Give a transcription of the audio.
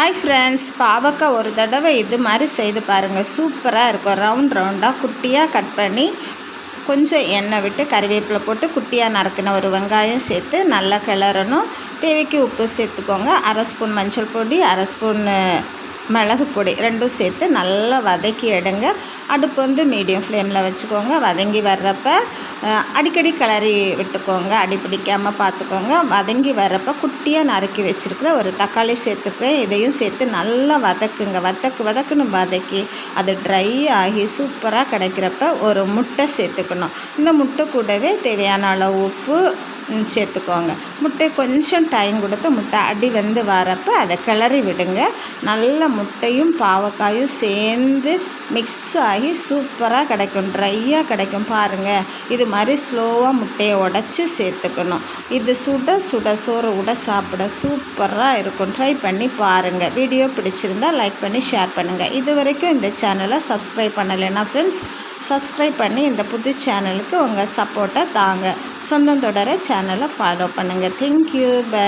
Hi friends பாவக்காய் ஒரு தடவை இது மாதிரி செய்து பாருங்கள் சூப்பராக இருக்கும். ரவுண்ட் ரவுண்டாக குட்டியாக கட் பண்ணி கொஞ்சம் எண்ணெய் விட்டு கறிவேப்பிலை போட்டு குட்டியாக நறுக்கின ஒரு வெங்காயம் சேர்த்து நல்லா கிளறணும். தேவைக்கு உப்பு சேர்த்துக்கோங்க. அரை ஸ்பூன் மஞ்சள் பொடி அரை ஸ்பூன் மிளகு பொடி ரெண்டும் சேர்த்து நல்லா வதக்கி எடுங்க. அடுப்பு வந்து மீடியம் ஃப்ளேமில் வச்சுக்கோங்க. வதங்கி வர்றப்போ அடிக்கடி கிளறி விட்டுக்கோங்க அடி பிடிக்காமல் பார்த்துக்கோங்க. வதங்கி வரப்போ குட்டியாக நறுக்கி வச்சுருக்கிற ஒரு தக்காளி சேர்த்துக்கிறேன் இதையும் சேர்த்து நல்லா வதக்குங்க. வதக்கு வதக்குன்னு வதக்கி அது ட்ரை ஆகி சூப்பராக கிடைக்கிறப்ப ஒரு முட்டை சேர்த்துக்கணும். இந்த முட்டை கூடவே தேவையான அளவு உப்பு சேர்த்துக்கோங்க. முட்டை கொஞ்சம் டைம் கொடுத்து முட்டை அடி வந்து வரப்போ அதை கிளறி விடுங்க. நல்ல முட்டையும் பாவக்காயும் சேர்ந்து மிக்ஸ் ஆகி சூப்பராக கிடைக்கும். ட்ரையாக கிடைக்கும் பாருங்கள் இது மாதிரி ஸ்லோவாக முட்டையை உடச்சி சேர்த்துக்கணும். இது சுட சுட சோறு விட சாப்பிட சூப்பராக இருக்கும். ட்ரை பண்ணி பாருங்கள் வீடியோ பிடிச்சிருந்தா லைக் பண்ணி ஷேர் பண்ணுங்கள் இது வரைக்கும் இந்த சேனலை சப்ஸ்கிரைப் பண்ணலைன்னா ஃப்ரெண்ட்ஸ் சப்ஸ்கிரைப் பண்ணி இந்த புது சேனலுக்கு உங்கள் சப்போர்ட்டை தாங்க. சொந்தம் தொடர சேனலை ஃபாலோ பண்ணுங்கள் தேங்க்யூ பை